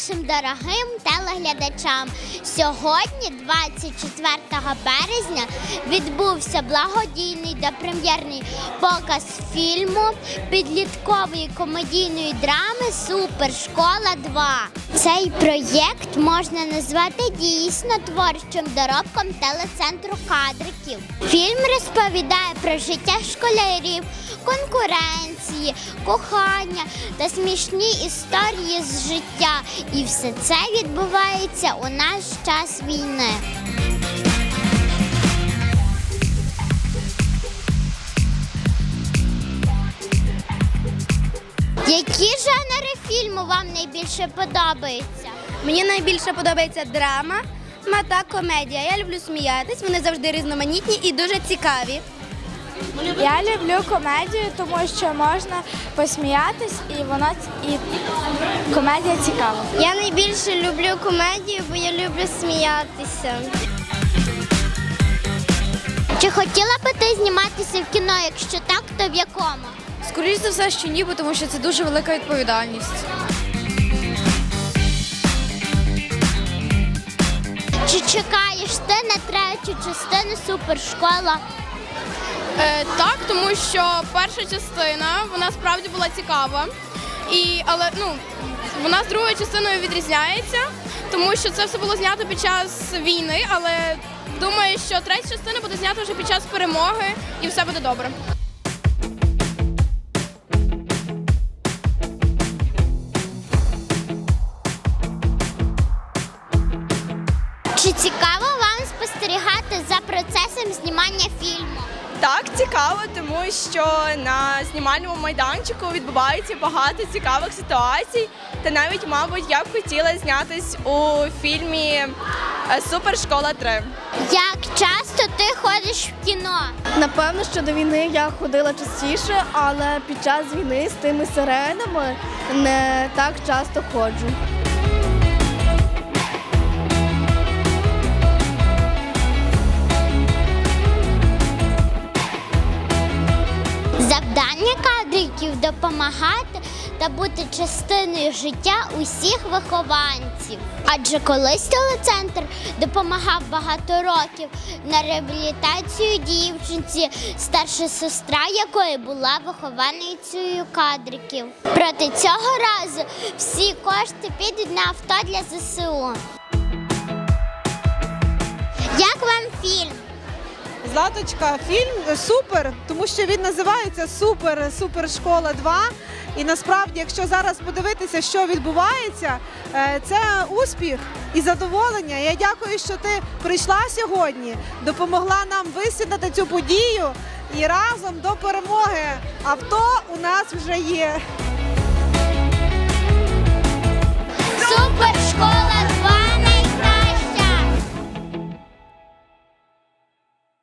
нашим дорогим телеглядачам. Сьогодні, 24 березня, відбувся благодійний допрем'єрний показ фільму підліткової комедійної драми Супершкола 2. Цей проєкт можна назвати дійсно творчим доробком телецентру кадриків. Фільм розповідає про життя школярів, конкуренції, кохання та смішні історії з життя. І все це відбувається у наш час війни. Які жанри фільму вам найбільше подобаються? Мені найбільше подобається драма ма та комедія. Я люблю сміятись, вони завжди різноманітні і дуже цікаві. Я люблю комедію, тому що можна посміятись, і вона і комедія цікава. Я найбільше люблю комедію, бо я люблю сміятися. Чи хотіла би ти зніматися в кіно? Якщо так, то в якому? Скоріше за все, що ні, бо тому що це дуже велика відповідальність. Чи чекаєш ти на третю частину супершкола? Е, так, тому що перша частина вона справді була цікава. І, але ну, вона з другою частиною відрізняється, тому що це все було знято під час війни, але думаю, що третя частина буде знята вже під час перемоги і все буде добре. Чи цікаво вам спостерігати за процесом знімання фільму? Так, цікаво, тому що на знімальному майданчику відбувається багато цікавих ситуацій. Та навіть, мабуть, я б хотіла знятись у фільмі е, Супершкола 3. Як часто ти ходиш в кіно? Напевно, що до війни я ходила частіше, але під час війни з тими сиренами не так часто ходжу. Завдання допомагати та бути частиною життя усіх вихованців. Адже колись телецентр допомагав багато років на реабілітацію дівчинці, старша сестра якої була вихованицею кадриків. Проти цього разу всі кошти підуть на авто для ЗСУ. Златочка, фільм супер, тому що він називається Супер Супершкола 2. І насправді, якщо зараз подивитися, що відбувається, е, це успіх і задоволення. Я дякую, що ти прийшла сьогодні, допомогла нам висвітлити цю подію і разом до перемоги. Авто у нас вже є.